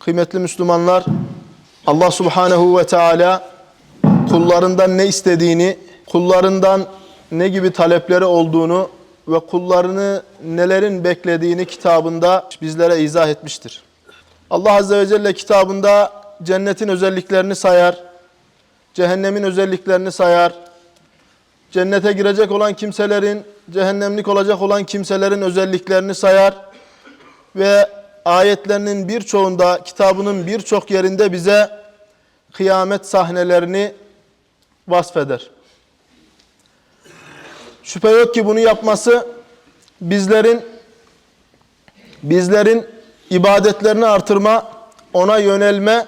Kıymetli Müslümanlar, Allah Subhanehu ve Teala kullarından ne istediğini, kullarından ne gibi talepleri olduğunu ve kullarını nelerin beklediğini kitabında bizlere izah etmiştir. Allah Azze ve Celle kitabında cennetin özelliklerini sayar, cehennemin özelliklerini sayar, cennete girecek olan kimselerin, cehennemlik olacak olan kimselerin özelliklerini sayar ve ayetlerinin birçoğunda, kitabının birçok yerinde bize kıyamet sahnelerini vasfeder. Şüphe yok ki bunu yapması bizlerin bizlerin ibadetlerini artırma, ona yönelme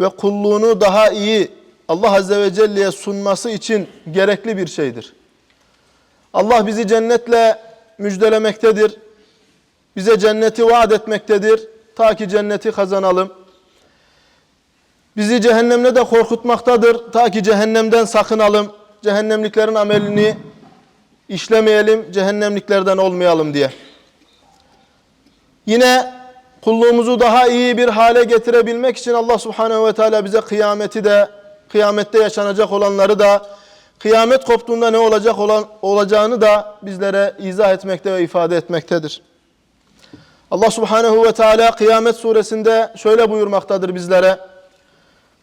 ve kulluğunu daha iyi Allah Azze ve Celle'ye sunması için gerekli bir şeydir. Allah bizi cennetle müjdelemektedir. Bize cenneti vaat etmektedir. Ta ki cenneti kazanalım. Bizi cehennemle de korkutmaktadır. Ta ki cehennemden sakınalım. Cehennemliklerin amelini işlemeyelim, cehennemliklerden olmayalım diye. Yine kulluğumuzu daha iyi bir hale getirebilmek için Allah Subhanahu ve Teala bize kıyameti de, kıyamette yaşanacak olanları da, kıyamet koptuğunda ne olacak olan olacağını da bizlere izah etmekte ve ifade etmektedir. Allah Subhanahu ve Teala Kıyamet suresinde şöyle buyurmaktadır bizlere.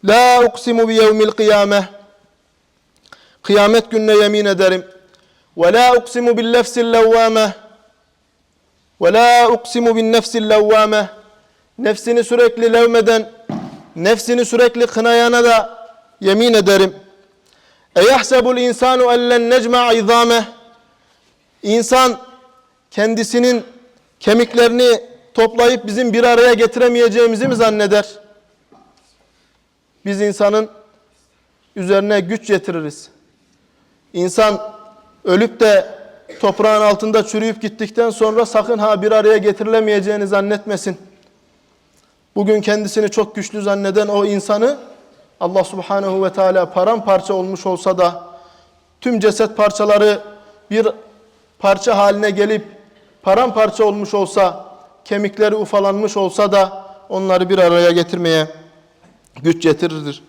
La uksimu bi yevmil kıyame. Kıyamet gününe yemin ederim. Ve la uksimu bil nefsil levvame. Ve la uksimu bin nefsil levvame. Nefsini sürekli levmeden, nefsini sürekli kınayana da yemin ederim. Eyahsebul insanu ellen necma'a izame. İnsan kendisinin kemiklerini toplayıp bizim bir araya getiremeyeceğimizi mi zanneder? Biz insanın üzerine güç getiririz. İnsan ölüp de toprağın altında çürüyüp gittikten sonra sakın ha bir araya getirilemeyeceğini zannetmesin. Bugün kendisini çok güçlü zanneden o insanı Allah Subhanahu ve Teala paramparça olmuş olsa da tüm ceset parçaları bir parça haline gelip paramparça olmuş olsa, kemikleri ufalanmış olsa da onları bir araya getirmeye güç getirirdir.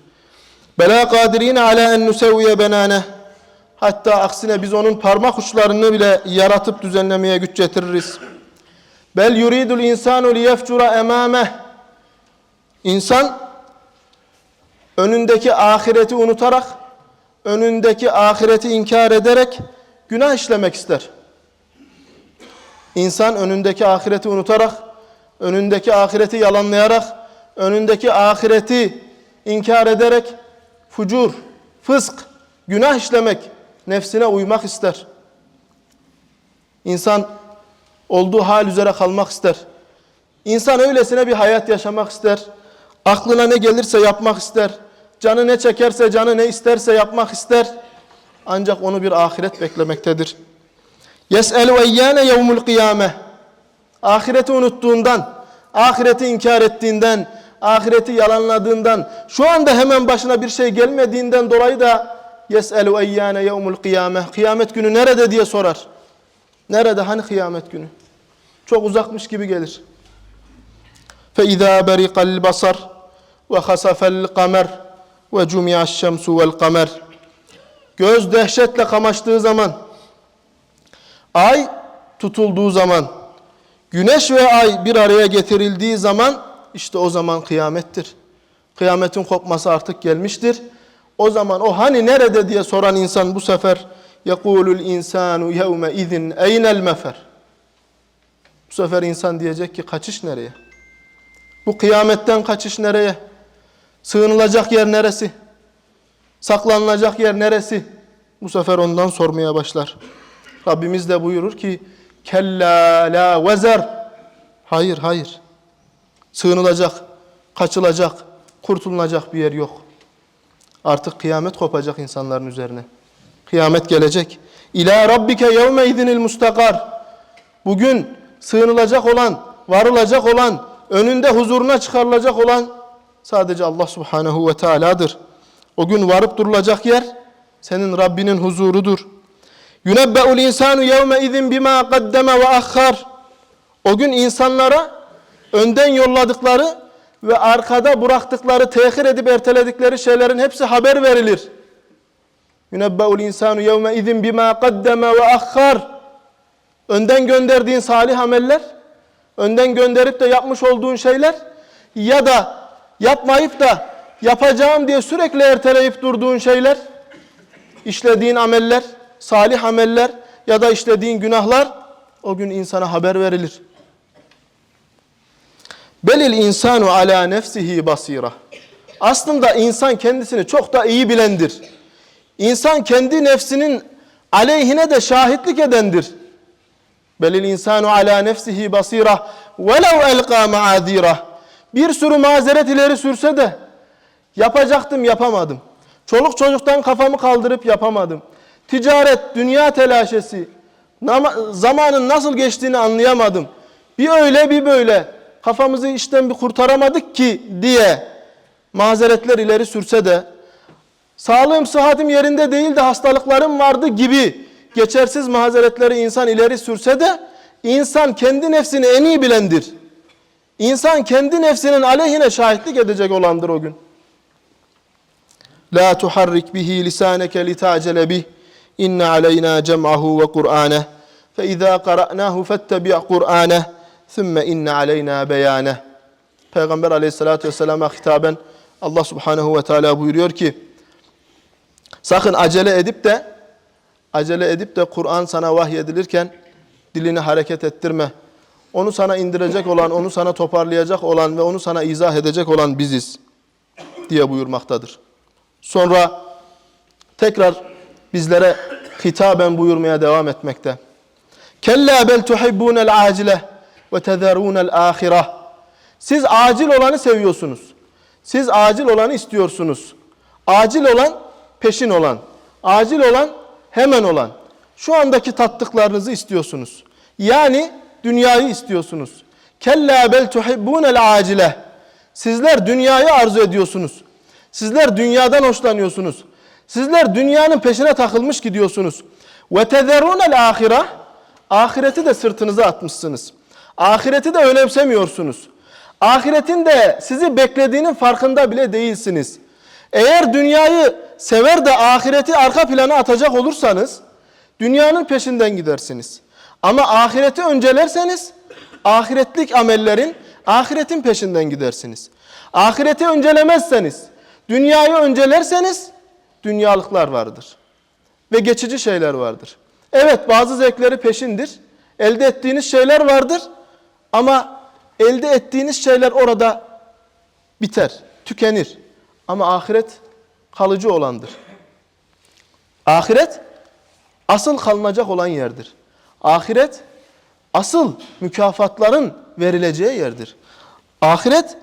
Bela kadirine ala en nusevviye benane. Hatta aksine biz onun parmak uçlarını bile yaratıp düzenlemeye güç getiririz. Bel yuridul insanu liyefcura emameh. İnsan önündeki ahireti unutarak, önündeki ahireti inkar ederek günah işlemek ister. İnsan önündeki ahireti unutarak, önündeki ahireti yalanlayarak, önündeki ahireti inkar ederek fucur, fısk, günah işlemek, nefsine uymak ister. İnsan olduğu hal üzere kalmak ister. İnsan öylesine bir hayat yaşamak ister. Aklına ne gelirse yapmak ister. Canı ne çekerse, canı ne isterse yapmak ister. Ancak onu bir ahiret beklemektedir. Yes'elu eyyâne yevmul kıyame. Ahireti unuttuğundan, ahireti inkar ettiğinden, ahireti yalanladığından, şu anda hemen başına bir şey gelmediğinden dolayı da yes'elu eyyâne yevmul kıyame. Kıyamet günü nerede diye sorar. Nerede? Hani kıyamet günü? Çok uzakmış gibi gelir. فَاِذَا بَرِقَ الْبَصَرِ وَخَسَفَ الْقَمَرِ وَجُمِعَ الشَّمْسُ وَالْقَمَرِ Göz dehşetle kamaştığı zaman, ay tutulduğu zaman, güneş ve ay bir araya getirildiği zaman, işte o zaman kıyamettir. Kıyametin kopması artık gelmiştir. O zaman o hani nerede diye soran insan bu sefer يَقُولُ الْاِنْسَانُ يَوْمَ اِذٍ اَيْنَ الْمَفَرِ Bu sefer insan diyecek ki kaçış nereye? Bu kıyametten kaçış nereye? Sığınılacak yer neresi? Saklanılacak yer neresi? Bu sefer ondan sormaya başlar. Rabbimiz de buyurur ki kella la vezer. Hayır hayır. Sığınılacak, kaçılacak, kurtulunacak bir yer yok. Artık kıyamet kopacak insanların üzerine. Kıyamet gelecek. İlâ rabbike yevme idinil mustakar. Bugün sığınılacak olan, varılacak olan, önünde huzuruna çıkarılacak olan sadece Allah subhanehu ve teala'dır. O gün varıp durulacak yer senin Rabbinin huzurudur. Yunebbe'ul insanu yevme izin bima kaddeme ve ahhar. O gün insanlara önden yolladıkları ve arkada bıraktıkları, tehir edip erteledikleri şeylerin hepsi haber verilir. Yunebbe'ul insanu yevme izin bima kaddeme ve ahhar. Önden gönderdiğin salih ameller, önden gönderip de yapmış olduğun şeyler ya da yapmayıp da yapacağım diye sürekli erteleyip durduğun şeyler, işlediğin ameller, salih ameller ya da işlediğin günahlar o gün insana haber verilir. Belil insanu ala nefsihi basira. Aslında insan kendisini çok da iyi bilendir. İnsan kendi nefsinin aleyhine de şahitlik edendir. Belil insanu ala nefsihi basira velev elqa maazira. Bir sürü mazeret ileri sürse de yapacaktım yapamadım. Çoluk çocuktan kafamı kaldırıp yapamadım. Ticaret, dünya telaşesi, zamanın nasıl geçtiğini anlayamadım. Bir öyle bir böyle kafamızı işten bir kurtaramadık ki diye mazeretler ileri sürse de sağlığım sıhhatim yerinde değil de hastalıklarım vardı gibi geçersiz mazeretleri insan ileri sürse de insan kendi nefsini en iyi bilendir. İnsan kendi nefsinin aleyhine şahitlik edecek olandır o gün. La tuharrik bihi lisaneke litacele bih. İnne aleyna cem'ahu ve Kur'aneh. Fe izâ qara'nâhu fettebi' Kur'aneh. Thumma inne aleyna. Peygamber aleyhissalatü vesselama hitaben Allah subhanehu ve teala buyuruyor ki sakın acele edip de acele edip de Kur'an sana vahyedilirken dilini hareket ettirme. Onu sana indirecek olan, onu sana toparlayacak olan ve onu sana izah edecek olan biziz diye buyurmaktadır. Sonra tekrar bizlere hitaben buyurmaya devam etmekte. Kella bel tuhibbunel acile ve tezerunel ahireh. Siz acil olanı seviyorsunuz. Siz acil olanı istiyorsunuz. Acil olan peşin olan. Acil olan hemen olan. Şu andaki tattıklarınızı istiyorsunuz. Yani dünyayı istiyorsunuz. Kella bel tuhibbunel acile. Sizler dünyayı arzu ediyorsunuz. Sizler dünyadan hoşlanıyorsunuz. Sizler dünyanın peşine takılmış gidiyorsunuz. Ve tezerunel ahire. Ahireti de sırtınıza atmışsınız. Ahireti de önemsemiyorsunuz. Ahiretin de sizi beklediğinin farkında bile değilsiniz. Eğer dünyayı sever de ahireti arka plana atacak olursanız dünyanın peşinden gidersiniz. Ama ahireti öncelerseniz ahiretlik amellerin ahiretin peşinden gidersiniz. Ahireti öncelemezseniz, dünyayı öncelerseniz dünyalıklar vardır. Ve geçici şeyler vardır. Evet bazı zevkleri peşindir. Elde ettiğiniz şeyler vardır. Ama elde ettiğiniz şeyler orada biter, tükenir. Ama ahiret kalıcı olandır. Ahiret asıl kalınacak olan yerdir. Ahiret asıl mükafatların verileceği yerdir. Ahiret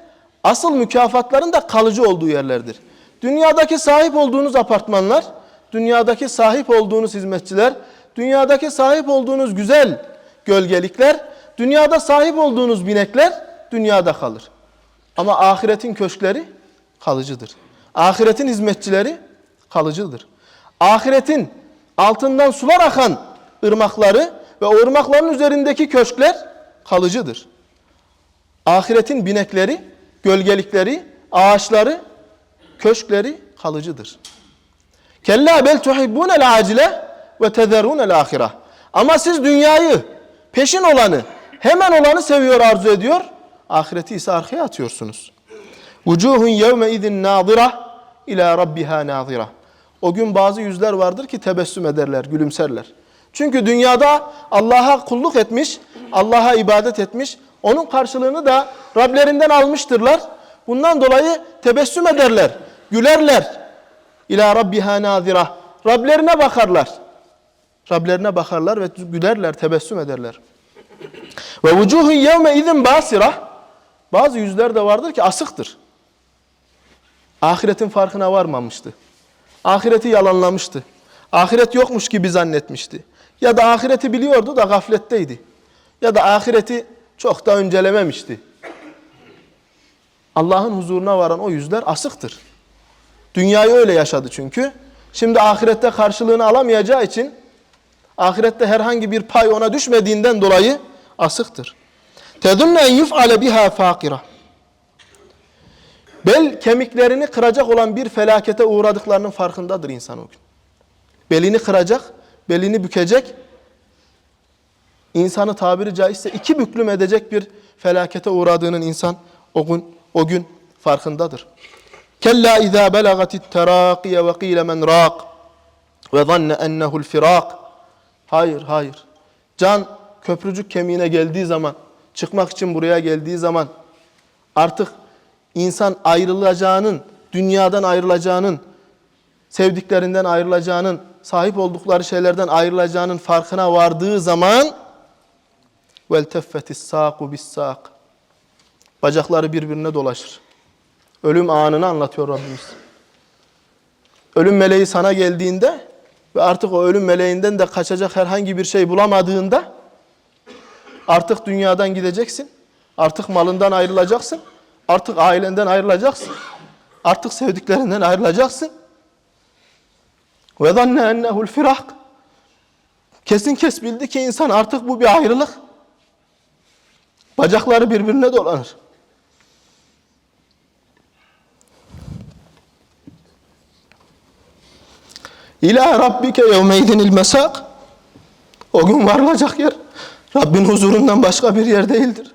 asıl mükafatların da kalıcı olduğu yerlerdir. Dünyadaki sahip olduğunuz apartmanlar, dünyadaki sahip olduğunuz hizmetçiler, dünyadaki sahip olduğunuz güzel gölgelikler, dünyada sahip olduğunuz binekler dünyada kalır. Ama ahiretin köşkleri kalıcıdır. Ahiretin hizmetçileri kalıcıdır. Ahiretin altından sular akan ırmakları ve o ırmakların üzerindeki köşkler kalıcıdır. Ahiretin binekleri, gölgelikleri, ağaçları, köşkleri kalıcıdır. Kella bel tuhibbunel acile ve tezerunel ahire. Ama siz dünyayı, peşin olanı, hemen olanı seviyor, arzu ediyor. Ahireti ise arkaya atıyorsunuz. Vucuhun yevme izin nazira ila rabbiha nazira. O gün bazı yüzler vardır ki tebessüm ederler, gülümserler. Çünkü dünyada Allah'a kulluk etmiş, Allah'a ibadet etmiş, onun karşılığını da Rablerinden almıştırlar. Bundan dolayı tebessüm ederler, gülerler. İla rabbiha nazira. Rablerine bakarlar. Rablerine bakarlar ve gülerler, tebessüm ederler. Ve vucuhun yevme izin basira. Bazı yüzler de vardır ki asıktır. Ahiretin farkına varmamıştı. Ahireti yalanlamıştı. Ahiret yokmuş gibi zannetmişti. Ya da ahireti biliyordu da gafletteydi. Ya da ahireti çok da öncelememişti. Allah'ın huzuruna varan o yüzler asıktır. Dünyayı öyle yaşadı çünkü. Şimdi ahirette karşılığını alamayacağı için ahirette herhangi bir pay ona düşmediğinden dolayı asıktır. Tedunne yuf'ale biha fakira. Bel kemiklerini kıracak olan bir felakete uğradıklarının farkındadır insan o gün. Belini kıracak, belini bükecek, insanı tabiri caizse iki büklüm edecek bir felakete uğradığının insan o gün, o gün farkındadır. Kella izâ belagatit terâkiye ve qîle men râk ve zanne ennehu'l firâk. Hayır, hayır. Can köprücük kemiğine geldiği zaman, çıkmak için buraya geldiği zaman artık insan ayrılacağının, dünyadan ayrılacağının, sevdiklerinden ayrılacağının, sahip oldukları şeylerden ayrılacağının farkına vardığı zaman vel teffetis saku bis sak. Bacakları birbirine dolaşır. Ölüm anını anlatıyor Rabbimiz. Ölüm meleği sana geldiğinde ve artık o ölüm meleğinden de kaçacak herhangi bir şey bulamadığında artık dünyadan gideceksin. Artık malından ayrılacaksın. Artık ailenden ayrılacaksın. Artık sevdiklerinden ayrılacaksın. Ve zanne ennehu'l firak. Kesin kes bildi ki insan artık bu bir ayrılık. Bacakları birbirine dolanır. İlâ rabbike yevmeydinil mesak. O gün varılacak yer Rabbin huzurundan başka bir yer değildir.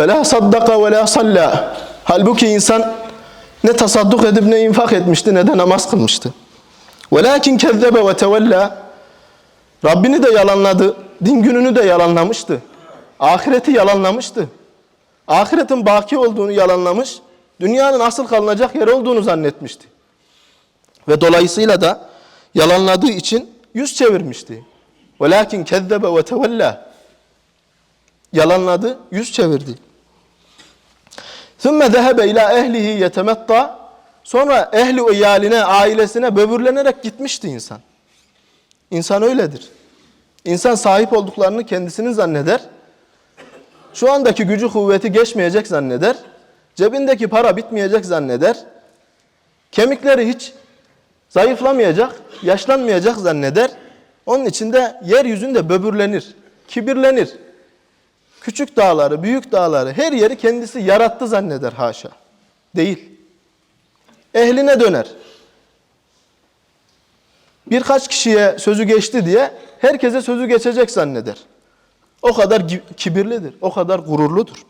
فَلَا صَدَّقَ وَلَا صَلَّى Halbuki insan ne tasadduk edip ne infak etmişti ne de namaz kılmıştı. وَلَاكِنْ كَذَّبَ وَتَوَلَّى Rabbini de yalanladı. Din gününü de yalanlamıştı. Ahireti yalanlamıştı. Ahiretin baki olduğunu yalanlamış. Dünyanın asıl kalınacak yer olduğunu zannetmişti. Ve dolayısıyla da yalanladığı için yüz çevirmişti. Velakin kezzebe ve tevella. Yalanladı, yüz çevirdi. Sümme zehebe ila ehlihi yetemetta. Sonra ehli iyaline, ailesine böbürlenerek gitmişti insan. İnsan öyledir. İnsan sahip olduklarını kendisini zanneder. Şu andaki gücü kuvveti geçmeyecek zanneder. Cebindeki para bitmeyecek zanneder. Kemikleri hiç zayıflamayacak, yaşlanmayacak zanneder. Onun için de yeryüzünde böbürlenir, kibirlenir. Küçük dağları, büyük dağları, her yeri kendisi yarattı zanneder haşa. Değil. Ehline döner. Birkaç kişiye sözü geçti diye herkese sözü geçecek zanneder. O kadar kibirlidir, o kadar gururludur.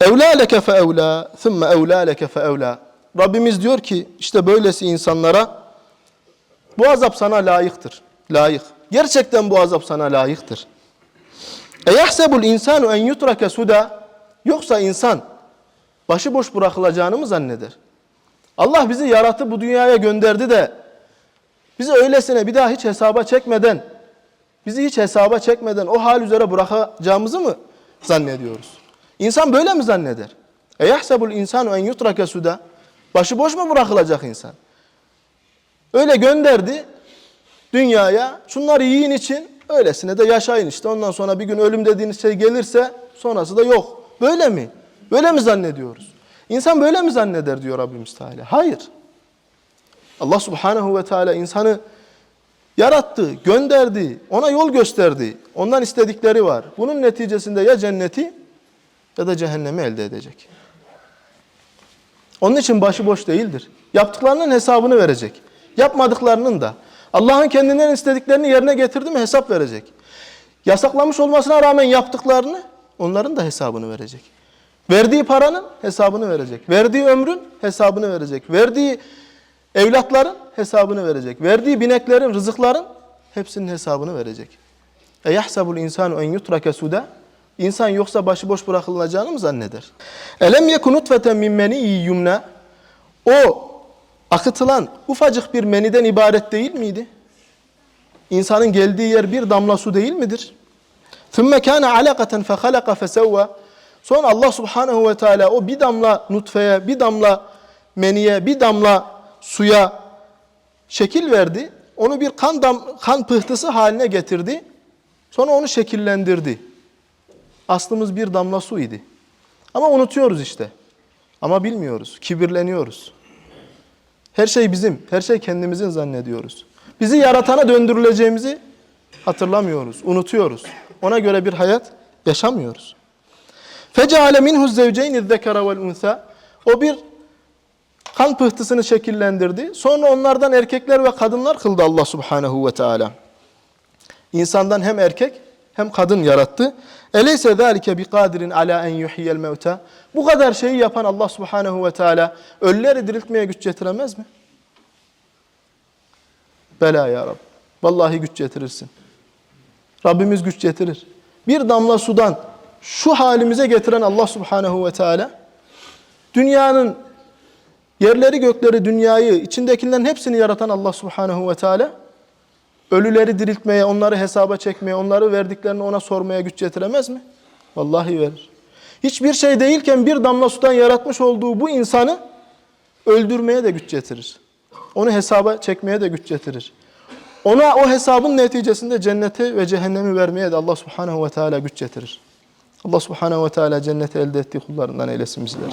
Evlâ leke fe evlâ, thümme evlâ leke fe evlâ. Rabbimiz diyor ki işte böylesi insanlara bu azap sana layıktır. Layık. Gerçekten bu azap sana layıktır. E yahsebul insanu en yutrake suda yoksa insan başıboş bırakılacağını mı zanneder? Allah bizi yarattı bu dünyaya gönderdi de bizi öylesine bir daha hiç hesaba çekmeden bizi hiç hesaba çekmeden o hal üzere bırakacağımızı mı zannediyoruz? İnsan böyle mi zanneder? E yahsebul insanu en yutrake suda başıboş mu bırakılacak insan? Öyle gönderdi dünyaya şunları yiyin için öylesine de yaşayın işte. Ondan sonra bir gün ölüm dediğiniz şey gelirse sonrası da yok. Böyle mi? Böyle mi zannediyoruz? İnsan böyle mi zanneder diyor Rabbimiz Teala. Hayır. Allah Subhanahu ve Teala insanı yarattı, gönderdi, ona yol gösterdi. Ondan istedikleri var. Bunun neticesinde ya cenneti ya da cehennemi elde edecek. Onun için başıboş değildir. Yaptıklarının hesabını verecek. Yapmadıklarının da. Allah'ın kendinden istediklerini yerine getirdi mi hesap verecek. Yasaklamış olmasına rağmen yaptıklarını onların da hesabını verecek. Verdiği paranın hesabını verecek. Verdiği ömrün hesabını verecek. Verdiği evlatların hesabını verecek. Verdiği bineklerin, rızıkların hepsinin hesabını verecek. E yahsabul insanu en yutrake suda İnsan yoksa başıboş bırakılacağını mı zanneder? Elem yekun nutfeten min meniyyi yumna O akıtılan ufacık bir meniden ibaret değil miydi? İnsanın geldiği yer bir damla su değil midir? ثُمَّ كَانَ عَلَقَةً فَخَلَقَ فَسَوَّى Sonra Allah subhanehu ve teala o bir damla nutfeye, bir damla meniye, bir damla suya şekil verdi. Onu bir kan, dam, kan pıhtısı haline getirdi. Sonra onu şekillendirdi. Aslımız bir damla su idi. Ama unutuyoruz işte. Ama bilmiyoruz, kibirleniyoruz. Her şey bizim, her şey kendimizin zannediyoruz. Bizi yaratana döndürüleceğimizi hatırlamıyoruz, unutuyoruz. Ona göre bir hayat yaşamıyoruz. Minhu zevceyni zekara vel unsa. O bir kan pıhtısını şekillendirdi. Sonra onlardan erkekler ve kadınlar kıldı Allah Subhanahu ve Teala. İnsandan hem erkek hem kadın yarattı. Eleyse zalike bi kadirin ala en yuhyiyel mevta. Bu kadar şeyi yapan Allah Subhanahu ve Teala ölüleri diriltmeye güç getiremez mi? Bela ya Rab. Vallahi güç getirirsin. Rabbimiz güç getirir. Bir damla sudan şu halimize getiren Allah Subhanahu ve Teala dünyanın yerleri gökleri dünyayı içindekilerin hepsini yaratan Allah Subhanahu ve Teala ölüleri diriltmeye, onları hesaba çekmeye, onları verdiklerini ona sormaya güç getiremez mi? Vallahi verir. Hiçbir şey değilken bir damla sudan yaratmış olduğu bu insanı öldürmeye de güç getirir. Onu hesaba çekmeye de güç getirir. Ona o hesabın neticesinde cenneti ve cehennemi vermeye de Allah Subhanahu ve Teala güç getirir. Allah Subhanahu ve Teala cenneti elde ettiği kullarından eylesin bizleri.